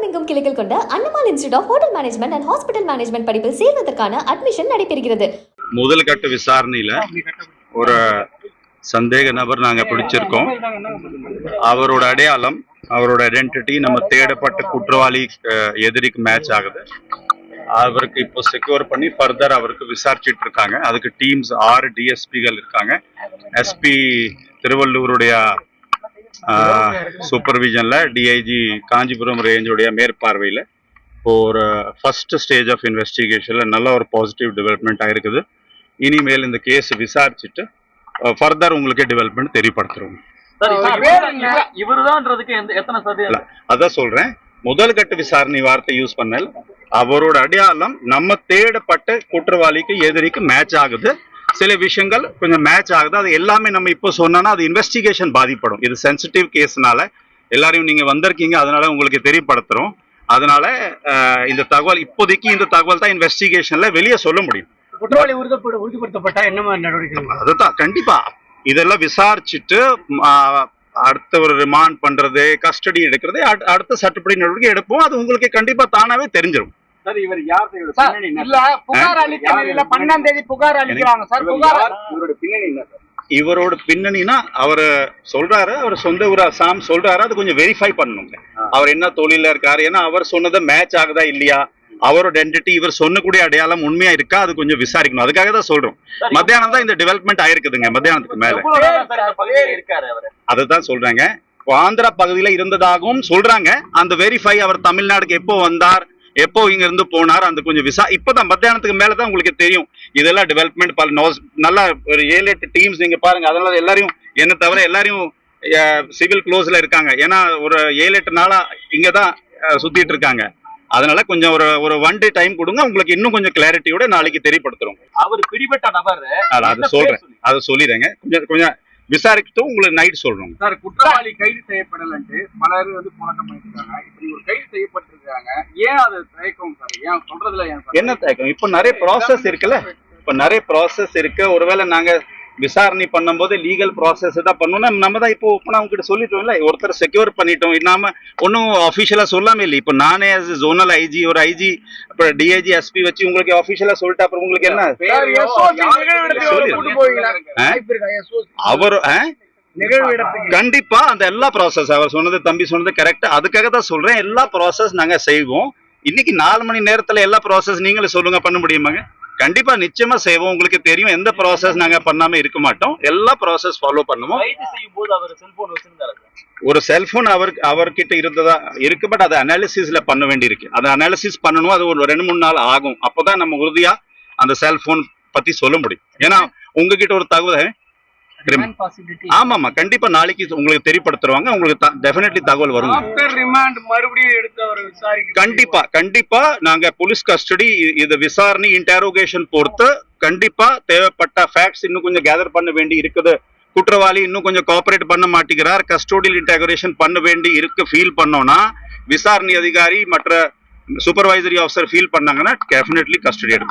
உலகமெங்கும் கிளைகள் கொண்ட Annamal institute of hotel management and hospital management படிப்பில் சேர்வதற்கான அட்மிஷன் நடைபெறுகிறது. முதல் கட்ட விசாரணையில ஒரு சந்தேக நபர் நாங்க பிடிச்சிருக்கோம். அவரோட அடையாளம் அவரோட ஐடென்டிட்டி நம்ம தேடப்பட்ட குற்றவாளி எதிரிக்கு மேட்ச் ஆகுது. அவருக்கு இப்போ செக்யூர் பண்ணி ஃபர்தர் அவருக்கு விசாரிச்சுட்டு இருக்காங்க. அதுக்கு டீம்ஸ் ஆறு டிஎஸ்பிகள் இருக்காங்க. எஸ்பி திருவள்ளூருடைய சூப்பர்விஷன்ல டிஐஜி காஞ்சிபுரம் ரேஞ்சோடைய மேற்பார்வையில் இப்போ ஒரு ஃபர்ஸ்ட் ஸ்டேஜ் ஆஃப் இன்வெஸ்டிகேஷன்ல நல்ல ஒரு பாசிட்டிவ் டெவலப்மெண்ட் ஆயிருக்குது. இனிமேல் இந்த கேஸ் விசாரிச்சுட்டு ஃபர்தர் உங்களுக்கு டெவலப்மெண்ட் தெரியப்படுத்துறோம். இல்ல, அதான் சொல்றேன். முதல் கட்ட விசாரணை வார்த்தை யூஸ் பண்ணல. அவரோட அடையாளம் நம்ம தேடப்பட்ட குற்றவாளிக்கு எதிரிக்கு மேட்ச் ஆகுது. சில விஷயங்கள் கொஞ்சம் மேட்ச் ஆகுது. அது எல்லாமே நம்ம இப்போ சொன்னோம்னா அது இன்வெஸ்டிகேஷன் பாதிப்படும். இது சென்சிட்டிவ் கேஸ்னால எல்லாரையும் நீங்க வந்திருக்கீங்க. அதனால உங்களுக்கு தெரியப்படுத்துறோம். அதனால இந்த தகவல் இப்போதைக்கு இந்த தகவல் தான் இன்வெஸ்டிகேஷன்ல வெளியே சொல்ல முடியும். குற்றவாளி உறுதிப்பட உறுதிப்படுத்தப்பட்டா என்ன மாதிரி நடவடிக்கை அதுதான். கண்டிப்பா. இதெல்லாம் விசாரிச்சுட்டு அடுத்த ஒரு ரிமாண்ட் பண்றது கஸ்டடி எடுக்கிறது அடு- அடுத்த சட்டப்படி நடவடிக்கை எடுப்போம். அது உங்களுக்கு கண்டிப்பா தானாவே தெரிஞ்சிடும் சார் இவர் யார் சார்? இவரோட பின்னணி என்ன இல்ல புகார் அளிக்க இல்ல பன்னெண்டாம் தேதி புகார் அளிக்கிறாங்க சார் இவர் புகார் யார்? இவரோட பின்னணி என்ன சார்? இவரோட பின்னணினா அவர் சொல்றாரு அவர் சொந்த ஊர் அசாம் சொல்றாரு அது கொஞ்சம் வெரிஃபை பண்ணணுங்க. அவர் என்ன தொழில இருக்காரு ஏன்னா அவர் சொன்னது மேட்ச் ஆகுதா இல்லையா? அவரோட ஐடென்டிட்டி இவர் சொன்னக்கூடிய அடையாளம் உண்மையா இருக்கா அது கொஞ்சம் விசாரிக்கணும். அதுக்காக தான் சொல்றோம். மத்தியானம் தான் இந்த டெவலப்மெண்ட் ஆயிருக்குதுங்க மத்தியானத்துக்கு மேல. அதுதான் சொல்றாங்க. ஆந்திரா பகுதியில இருந்ததாகவும் சொல்றாங்க. அந்த வெரிஃபை அவர் தமிழ்நாடுக்கு எப்போ வந்தார்? எப்போ இங்க இருந்து போனார் அந்த கொஞ்சம் விசா இப்பதான் மத்தியானத்துக்கு மேல தான் உங்களுக்கு தெரியும். இதெல்லாம் டெவலப்மெண்ட் பல நோஸ் நல்லா ஒரு ஏழு எட்டு டீம்ஸ் நீங்க பாருங்க. அதனால எல்லாரையும் என்ன தவிர எல்லாரையும் சிவில் க்ளோஸ்ல இருக்காங்க. ஏன்னா ஒரு ஏழு எட்டு நாளா இங்க தான் சுத்திட்டு இருக்காங்க. அதனால கொஞ்சம் ஒரு ஒரு ஒன் டே டைம் கொடுங்க. உங்களுக்கு இன்னும் கொஞ்சம் கிளாரிட்டியோட நாளைக்கு தெரியப்படுத்துறோம். அவர் பிடிபட்ட நபர். அது சொல்றேன். அதை சொல்லிடுறேங்க. கொஞ்சம் கொஞ்சம் விசாரிச்சுட்டு உங்களுக்கு நைட் சொல்றோம் சார் குற்றவாளி கைது செய்யப்படலன்ட்டு பலர் வந்து போராட்டம் பண்ணிட்டு இருக்காங்க. இப்படி ஒரு கைது செய்யப்பட்டிருக்காங்க ஏன் அது தயக்கம் சார்? ஏன் சொல்றதுல ஏன் சார்? என்ன தயக்கம்? இப்போ நிறைய ப்ராசஸ் இருக்குல்ல? இப்போ நிறைய ப்ராசஸ் இருக்கு. ஒருவேளை நாங்க விசாரணை பண்ணும்போது லீகல் ப்ராசஸ் தான் பண்ணணும் நம்ம தான் இப்போ ஓப்பனா உங்ககிட்ட சொல்லிட்டோம்ல? ஒருத்தர் செக்யூர் பண்ணிட்டோம். இல்லாம ஒன்றும் அஃபிஷியலா சொல்லாம இல்லை. இப்போ நானே as ஜோனல் ஐஜி ஒரு ஐஜி அப்புறம் டிஐஜி எஸ்பி வச்சு உங்களுக்கு அஃபிஷியலா சொல்லிட்டு அப்புறம் உங்களுக்கு என்ன? அவர் கண்டிப்பா அந்த எல்லா ப்ராசஸ் அவர் சொன்னது தம்பி சொன்னது கரெக்ட் அதுக்காக தான் சொல்றேன். எல்லா ப்ராசஸ் நாங்க செய்வோம். இன்னைக்கு நாலு மணி நேரத்துல எல்லா ப்ராசஸ் நீங்களே சொல்லுங்க பண்ண முடியுமாங்க? கண்டிப்பா நிச்சயமா செய்வோம். உங்களுக்கு தெரியும் எந்த ப்ராசஸ் நாங்க பண்ணாம இருக்க மாட்டோம். எல்லா ப்ராசஸ் ஃபாலோ பண்ணுவோம். ஒரு செல்போன் அவர் அவர்கிட்ட இருந்ததா இருக்கு பட் அது அனாலிசிஸ்ல பண்ண வேண்டியிருக்கு. அதை அனாலிசிஸ் பண்ணணும் அது ஒரு ரெண்டு மூணு நாள் ஆகும். அப்பதான் நம்ம உறுதியா அந்த செல்போன் பத்தி சொல்ல முடியும். ஏன்னா உங்ககிட்ட ஒரு தகவல். ஆமாமா கண்டிப்பா நாளைக்கு உங்களுக்கு தெரியப்படுத்துருவாங்க உங்களுக்கு டெஃபினெட்லி தகவல் மறுபடியும் விசாரிக்க கண்டிப்பா கண்டிப்பா நாங்க போலீஸ் கஸ்டடி இது விசாரணை இன்டரோகேஷன் பொறுத்து கண்டிப்பா தேவைப்பட்ட ஃபேக்ட்ஸ் இன்னும் கொஞ்சம் கேதர் பண்ண வேண்டி இருக்குது. குற்றவாளி இன்னும் கொஞ்சம் கோஆபரேட் பண்ண மாட்டேங்கிறார். கஸ்டோடியல் இன்டகிரேஷன் பண்ண வேண்டி இருக்கு ஃபீல் பண்ணோம்னா விசாரணை அதிகாரி மற்ற சூப்பர்வைசரி ஆஃபீஸர் ஃபீல் பண்ணாங்கன்னா டெஃபினெட்லி கஸ்டடி எடுப்பாங்க.